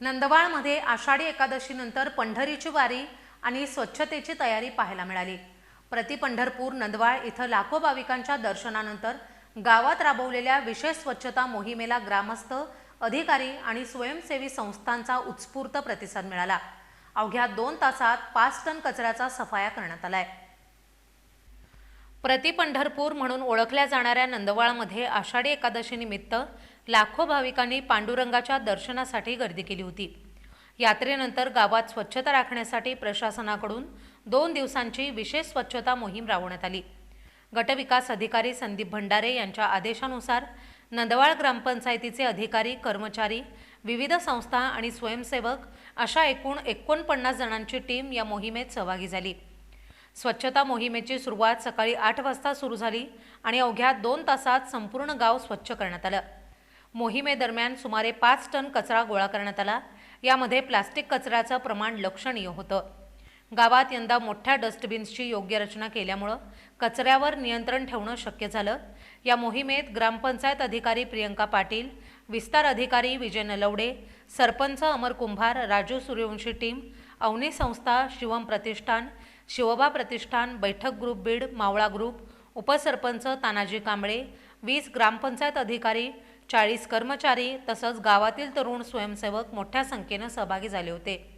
नंदवाळमध्ये आषाढी एकादशीनंतर पंढरीची वारी आणि स्वच्छतेची तयारी पाहायला मिळाली. प्रति पंढरपूर नंदवाळ इथं लाखो भाविकांच्या दर्शनानंतर गावात राबवलेल्या विशेष स्वच्छता मोहिमेला ग्रामस्थ अधिकारी आणि स्वयंसेवी संस्थांचा उत्स्फूर्त प्रतिसाद मिळाला. अवघ्या दोन तासात पाच टन कचऱ्याचा सफाया करण्यात आलाय. प्रति पंढरपूर म्हणून ओळखल्या जाणाऱ्या नंदवाळमध्ये आषाढी एकादशीनिमित्त लाखो भाविकांनी पांडुरंगाच्या दर्शनासाठी गर्दी केली होती. यात्रेनंतर गावात स्वच्छता राखण्यासाठी प्रशासनाकडून दोन दिवसांची विशेष स्वच्छता मोहीम राबवण्यात आली. गटविकास अधिकारी संदीप भंडारे यांच्या आदेशानुसार नंदवाळ ग्रामपंचायतीचे अधिकारी कर्मचारी विविध संस्था आणि स्वयंसेवक अशा एकूण एकोणपन्नास जणांची टीम या मोहिमेत सहभागी झाली. स्वच्छता मोहिमेची सुरुवात सकाळी आठ वाजता सुरू झाली आणि अवघ्या दोन तासात संपूर्ण गाव स्वच्छ करण्यात आलं. मोहिमेदरम्यान सुमारे पाच टन कचरा गोळा करण्यात आला. यामध्ये प्लास्टिक कचऱ्याचं प्रमाण लक्षणीय होतं. गावात यंदा मोठ्या डस्टबिन्सची योग्य रचना केल्यामुळं कचऱ्यावर नियंत्रण ठेवणं शक्य झालं. या मोहिमेत ग्रामपंचायत अधिकारी प्रियंका पाटील विस्तार अधिकारी विजय नलवडे सरपंच अमर कुंभार राजू सूर्यवंशी टीम अवनी संस्था शिवम प्रतिष्ठान शिवबा प्रतिष्ठान बैठक ग्रुप बीड मावळा ग्रुप उपसरपंच तानाजी कांबळे वीस ग्रामपंचायत अधिकारी चाळीस कर्मचारी तसंच गावातील तरुण स्वयंसेवक मोठ्या संख्येनं सहभागी झाले होते.